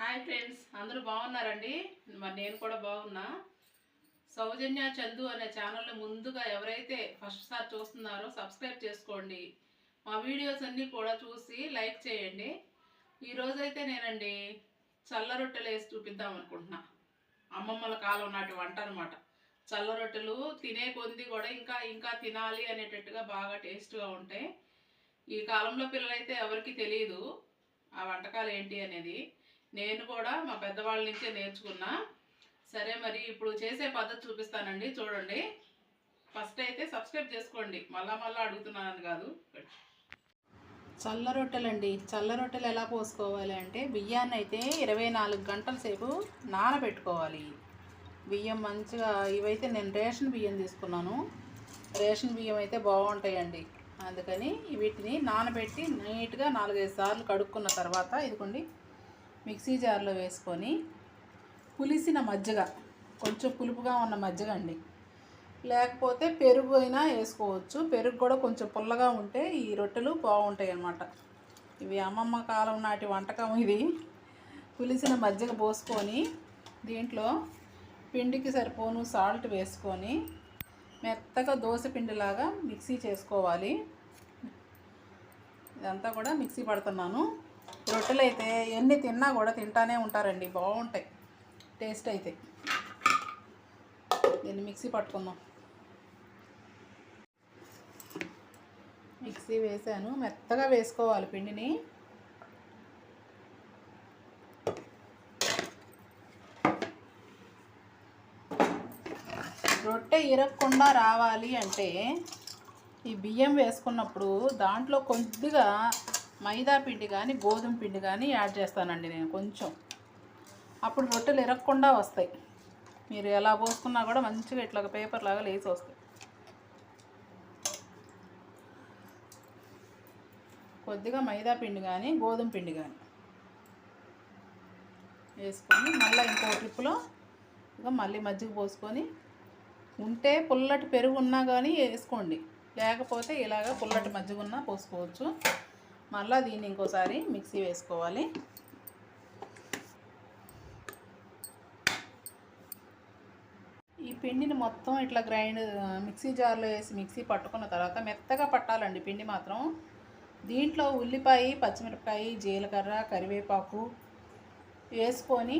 Hi friends అందరూ బాగున్నారండి? మరి నేను కూడా బాగున్నా. సౌజన్య చందు అనే ఛానల్ని ముందుగా ఎవరైతే ఫస్ట్ సారి చూస్తున్నారో సబ్స్క్రైబ్ చేసుకోండి. మా వీడియోస్ అన్నీ కూడా చూసి లైక్ చేయండి. ఈరోజైతే నేనండి చల్ల రొట్టెలు వేసి చూపిద్దాం అనుకుంటున్నా. అమ్మమ్మల కాలం నాటి వంట అనమాట చల్ల రొట్టెలు తినే కొద్ది కూడా ఇంకా ఇంకా తినాలి అనేటట్టుగా బాగా టేస్ట్గా ఉంటాయి. ఈ కాలంలో పిల్లలైతే ఎవరికి తెలియదు ఆ వంటకాలు ఏంటి అనేది. నేను కూడా మా పెద్దవాళ్ళ నుంచే నేర్చుకున్నా. సరే మరి ఇప్పుడు చేసే పద్ధతి చూపిస్తానండి. చూడండి. ఫస్ట్ అయితే సబ్స్క్రైబ్ చేసుకోండి. మళ్ళా మళ్ళా అడుగుతున్నానని కాదు. చల్ల రొట్టెలండి. చల్ల రొట్టెలు ఎలా పోసుకోవాలి అంటే బియ్యాన్ని అయితే ఇరవై నాలుగు గంటల సేపు నానబెట్టుకోవాలి. బియ్యం మంచిగా ఇవైతే నేను రేషన్ బియ్యం తీసుకున్నాను. రేషన్ బియ్యం అయితే బాగుంటాయండి. అందుకని వీటిని నానబెట్టి నీట్గా నాలుగైదు సార్లు కడుక్కున్న తర్వాత ఇదిగోండి మిక్సీ జార్లో వేసుకొని పులిసిన మజ్జిగ. కొంచెం పులుపుగా ఉన్న మజ్జిగ అండి. లేకపోతే పెరుగు అయినా వేసుకోవచ్చు. పెరుగు కూడా కొంచెం పుల్లగా ఉంటే ఈ రొట్టెలు బాగుంటాయి అన్నమాట. ఇవి అమ్మమ్మ కాలం నాటి వంటకం ఇది. పులిసిన మజ్జిగ పోసుకొని దీంట్లో పిండికి సరిపోను సాల్ట్ వేసుకొని మెత్తగా దోశ పిండిలాగా మిక్సీ చేసుకోవాలి. ఇదంతా కూడా మిక్సీ పడుతున్నాను. రొట్టెలు అయితే ఎన్ని తిన్నా కూడా తింటానే ఉంటారండి బాగుంటాయి. టేస్ట్ అయితే. దీన్ని మిక్సీ పట్టుకుందాం. మిక్సీ వేసాను మెత్తగా వేసుకోవాలి పిండిని. రొట్టె ఇరగకుండా రావాలి అంటే ఈ బియ్యం వేసుకున్నప్పుడు దాంట్లో కొద్దిగా మైదా పిండి కానీ గోధుమ పిండి కానీ యాడ్ చేస్తానండి నేను కొంచెం. అప్పుడు రొట్టెలు ఇరగకుండా వస్తాయి. మీరు ఎలా పోసుకున్నా కూడా మంచిగా ఇట్లా పేపర్ లాగా లేచి వస్తాయి. కొద్దిగా మైదా పిండి కానీ గోధుమ పిండి కానీ వేసుకొని మళ్ళీ ఇంకో ట్రిప్లో ఇక మళ్ళీ మజ్జిగ పోసుకొని ఉంటే పుల్లటి పెరుగు ఉన్నా కానీ వేసుకోండి. లేకపోతే ఇలాగ పుల్లటి మజ్జిగ ఉన్నా పోసుకోవచ్చు. మళ్ళీ దీన్ని ఇంకోసారి మిక్సీ వేసుకోవాలి. ఈ పిండిని మొత్తం ఇట్లా గ్రైండ్ మిక్సీ జార్లో వేసి మిక్సీ పట్టుకున్న తర్వాత మెత్తగా పట్టాలండి పిండి మాత్రం. దీంట్లో ఉల్లిపాయ పచ్చిమిరపకాయ జీలకర్ర కరివేపాకు వేసుకొని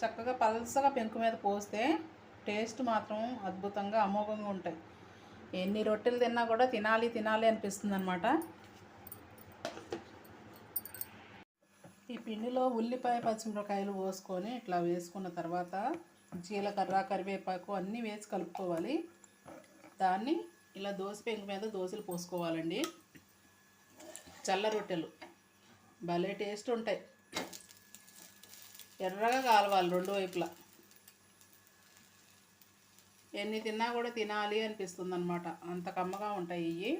చక్కగా పలసగా పెంకు మీద పోస్తే టేస్ట్ మాత్రం అద్భుతంగా అమోఘంగా ఉంటాయి. ఎన్ని రొట్టెలు తిన్నా కూడా తినాలి తినాలి అనిపిస్తుంది అనమాట ఈ పిండిలో ఉల్లిపాయ పచ్చిమిరపకాయలు పోసుకొని ఇట్లా వేసుకున్న తర్వాత జీలకర్ర కరివేపాకు అన్నీ వేసి కలుపుకోవాలి. దాన్ని ఇలా దోశ పెంకు మీద దోశలు పోసుకోవాలండి. చల్ల రొట్టెలు భలే టేస్ట్ ఉంటాయి. ఎర్రగా కాలవాలి రెండు వైపులా. ఎన్ని తిన్నా కూడా తినాలి అనిపిస్తుంది అనమాట అంత కమ్మగా ఉంటాయి ఇవి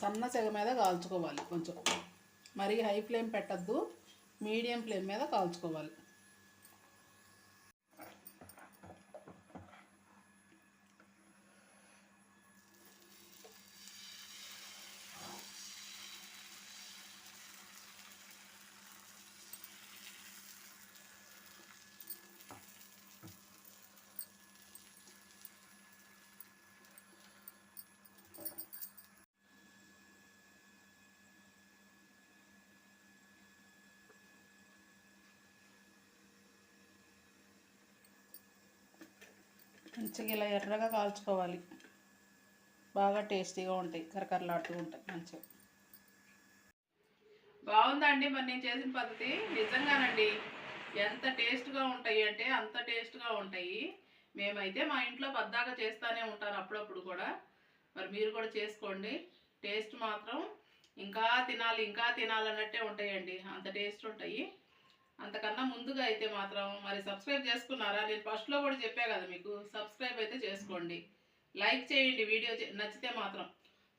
సన్న సెగ మీద కాల్చుకోవాలి కొంచెం. మరీ హై ఫ్లేమ్ పెట్టద్దు మీడియం ఫ్లేమ్ మీద కాల్చుకోవాలి. మంచిగా ఇలా ఎర్రగా కాల్చుకోవాలి. బాగా టేస్టీగా ఉంటాయి కరకరలాడుతూ ఉంటాయి మంచిగా. బాగుందండి మరి నేను చేసిన పద్ధతి. నిజంగానండి ఎంత టేస్ట్గా ఉంటాయి అంటే అంత టేస్ట్గా ఉంటాయి. మేమైతే మా ఇంట్లో పద్దాక చేస్తూనే ఉంటాను అప్పుడప్పుడు కూడా. మరి మీరు కూడా చేసుకోండి. టేస్ట్ మాత్రం ఇంకా తినాలి ఇంకా తినాలన్నట్టే ఉంటాయండి. అంత టేస్ట్ ఉంటాయి. అంతకన్నా ముందుగా అయితే మాత్రం మరి సబ్స్క్రైబ్ చేసుకున్నారా? నేను ఫస్ట్లో కూడా చెప్పా కదా మీకు సబ్స్క్రైబ్ అయితే చేసుకోండి. లైక్ చేయండి వీడియో చే- నచ్చితే మాత్రం.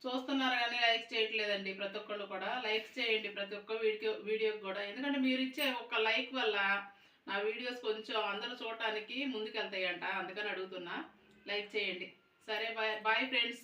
చూస్తున్నారు కానీ లైక్ చేయట్లేదండి ప్రతి ఒక్కళ్ళు కూడా. లైక్ చేయండి ప్రతి ఒక్క వీడియో వీడియోకి కూడా. ఎందుకంటే మీరు ఇచ్చే ఒక లైక్ వల్ల నా వీడియోస్ కొంచెం అందరూ చూడటానికి ముందుకెళ్తాయంట. అందుకని అడుగుతున్నా. లైక్ చేయండి. సరే బాయ్ బాయ్ ఫ్రెండ్స్.